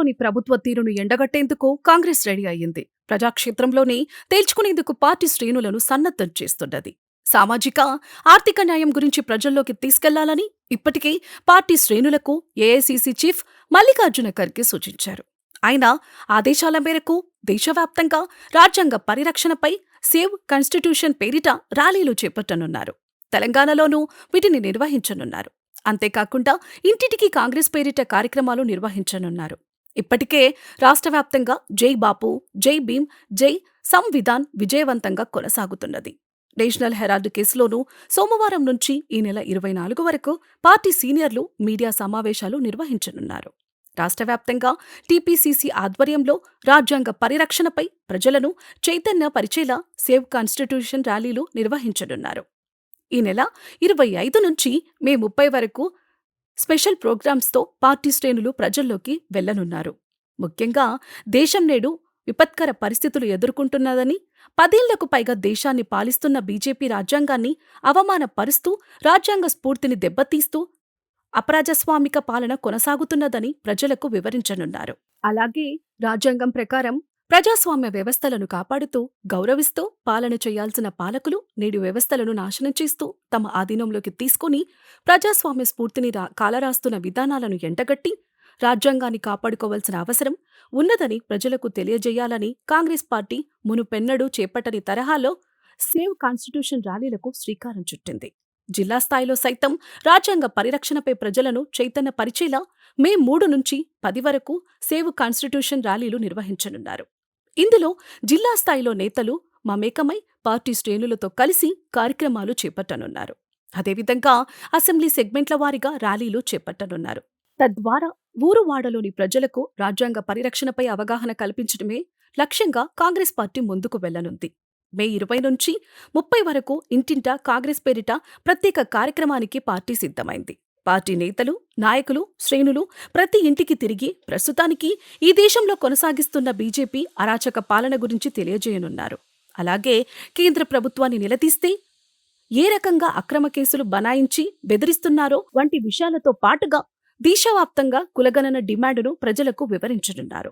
రాష్ట్రంలోని ప్రభుత్వ తీరును ఎండగట్టేందుకు కాంగ్రెస్ రెడీ అయ్యింది. ప్రజాక్షేత్రంలోనే తేల్చుకునేందుకు పార్టీ శ్రేణులను సన్నద్ధం చేస్తున్నది. సామాజిక ఆర్థిక న్యాయం గురించి ప్రజల్లోకి తీసుకెళ్ళాలని ఇప్పటికే పార్టీ శ్రేణులకు ఏఐసీసీ చీఫ్ మల్లికార్జున ఖర్గే సూచించారు. ఆయన ఆదేశాల మేరకు దేశవ్యాప్తంగా రాజ్యాంగ పరిరక్షణపై సేవ్ కాన్స్టిట్యూషన్ పేరిట ర్యాలీలు చేపట్టనున్నారు. తెలంగాణలోనూ వీటిని నిర్వహించనున్నారు. అంతేకాకుండా ఇంటింటికి కాంగ్రెస్ పేరిట కార్యక్రమాలు నిర్వహించనున్నారు. ఇప్పటికే రాష్ట్ర వ్యాప్తంగా జై బాపు జై భీమ్ జై సంవిధాన్ విజయవంతంగా కొనసాగుతున్నది. నేషనల్ హెరాల్డ్ కేసులోనూ సోమవారం నుంచి ఈ నెల ఇరవై నాలుగు వరకు పార్టీ సీనియర్లు మీడియా సమావేశాలు నిర్వహించనున్నారు. రాష్ట్ర వ్యాప్తంగా టీపీసీసీ ఆధ్వర్యంలో రాజ్యాంగ పరిరక్షణపై ప్రజలను చైతన్య పరిచేలా సేవ్ కాన్స్టిట్యూషన్ ర్యాలీలు నిర్వహించనున్నారు. ఈ నెల ఇరవై ఐదు నుంచి మే ముప్పై వరకు స్పెషల్ ప్రోగ్రామ్స్తో పార్టీ శ్రేణులు ప్రజల్లోకి వెళ్ళనున్నారు ముఖ్యంగా దేశం నేడు విపత్కర పరిస్థితులు ఎదుర్కొంటున్నదని పదేళ్ళకు పైగా దేశాన్ని పాలిస్తున్న బీజేపీ రాజ్యాంగాన్ని అవమానపరుస్తూ రాజ్యాంగ స్ఫూర్తిని దెబ్బతీస్తూ అప్రజాస్వామిక పాలన కొనసాగుతున్నదని ప్రజలకు వివరించనున్నారు. అలాగే రాజ్యాంగం ప్రకారం ప్రజాస్వామ్య వ్యవస్థలను కాపాడుతూ గౌరవిస్తూ పాలన చేయాల్సిన పాలకులు నేడు వ్యవస్థలను నాశనం చేస్తూ తమ ఆధీనంలోకి తీసుకుని ప్రజాస్వామ్య స్ఫూర్తిని రా కాలరాస్తున్న విధానాలను ఎండగట్టి రాజ్యాంగాన్ని కాపాడుకోవాల్సిన అవసరం ఉన్నదని ప్రజలకు తెలియజేయాలని కాంగ్రెస్ పార్టీ మునుపెన్నడూ చేపట్టని తరహాలో సేవ్ కాన్స్టిట్యూషన్ ర్యాలీలకు శ్రీకారం చుట్టింది. జిల్లా స్థాయిలో సైతం రాజ్యాంగ పరిరక్షణపై ప్రజలను చైతన్య పరిచేలా మే మూడు నుంచి పది వరకు సేవ్ కాన్స్టిట్యూషన్ ర్యాలీలు నిర్వహించనున్నారు. ఇందులో జిల్లా స్థాయిలో నేతలు మమేకమై పార్టీ శ్రేణులతో కలిసి కార్యక్రమాలు చేపట్టనున్నారు. అదేవిధంగా అసెంబ్లీ సెగ్మెంట్ల వారీగా ర్యాలీలు చేపట్టనున్నారు. తద్వారా ఊరువాడలోని ప్రజలకు రాజ్యాంగ పరిరక్షణపై అవగాహన కల్పించడమే లక్ష్యంగా కాంగ్రెస్ పార్టీ ముందుకు వెళ్ళనుంది మే ఇరవై నుంచి ముప్పై వరకు ఇంటింటా కాంగ్రెస్ పేరిట ప్రత్యేక కార్యక్రమానికి పార్టీ సిద్ధమైంది. పార్టీ నేతలు నాయకులు శ్రేణులు ప్రతి ఇంటికి తిరిగి ప్రస్తుతానికి ఈ దేశంలో కొనసాగిస్తున్న బీజేపీ అరాచక పాలన గురించి తెలియజేయనున్నారు. అలాగే కేంద్ర ప్రభుత్వాన్ని నిలదీస్తే ఏ రకంగా అక్రమ కేసులు బనాయించి బెదిరిస్తున్నారో వంటి విషయాలతో పాటుగా దేశవ్యాప్తంగా కులగణన డిమాండును ప్రజలకు వివరించనున్నారు.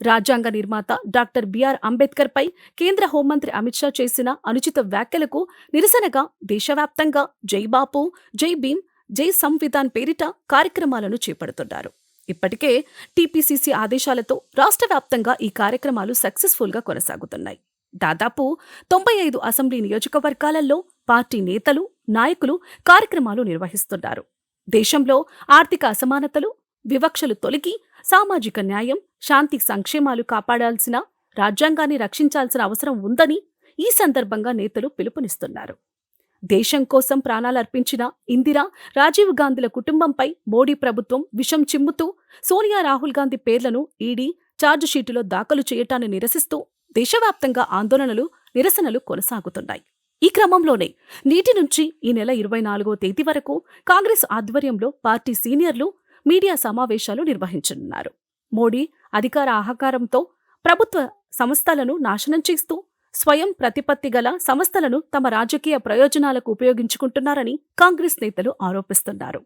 రాజ్యాంగ నిర్మాత డాక్టర్ బిఆర్ అంబేద్కర్ పై కేంద్ర హోంమంత్రి అమిత్ షా చేసిన అనుచిత వ్యాఖ్యలకు నిరసనగా దేశవ్యాప్తంగా జై బాపు జై భీమ్ జై సంవిధాన్ పేరిట కార్యక్రమాలను చేపడుతున్నారు. ఇప్పటికే టీపీసీసీ ఆదేశాలతో రాష్ట్ర వ్యాప్తంగా ఈ కార్యక్రమాలు సక్సెస్ఫుల్గా కొనసాగుతున్నాయి. దాదాపు తొంభై ఐదు అసెంబ్లీ నియోజకవర్గాలలో పార్టీ నేతలు నాయకులు కార్యక్రమాలు నిర్వహిస్తున్నారు. దేశంలో ఆర్థిక అసమానతలు వివక్షలు తొలగి సామాజిక న్యాయం శాంతి సంక్షేమాలు కాపాడాల్సిన రాజ్యాంగాన్ని రక్షించాల్సిన అవసరం ఉందని ఈ సందర్భంగా నేతలు పిలుపునిస్తున్నారు. దేశం కోసం ప్రాణాలర్పించిన ఇందిరా రాజీవ్ గాంధీల కుటుంబంపై మోడీ ప్రభుత్వం విషం చిమ్ముతూ సోనియా రాహుల్ గాంధీ పేర్లను ఈడీ ఛార్జిషీటులో దాఖలు చేయటాన్ని నిరసిస్తూ దేశవ్యాప్తంగా ఆందోళనలు నిరసనలు కొనసాగుతున్నాయి. ఈ క్రమంలోనే నీటి నుంచి ఈ నెల ఇరవై నాలుగో తేదీ వరకు కాంగ్రెస్ ఆధ్వర్యంలో పార్టీ సీనియర్లు మీడియా సమావేశాలు నిర్వహించనున్నారు. మోడీ అధికార ఆహకారంతో ప్రభుత్వ సంస్థలను నాశనం చేస్తూ స్వయం ప్రతిపత్తి గల సంస్థలను తమ రాజకీయ ప్రయోజనాలకు ఉపయోగించుకుంటున్నారని కాంగ్రెస్ నేతలు ఆరోపిస్తున్నారు.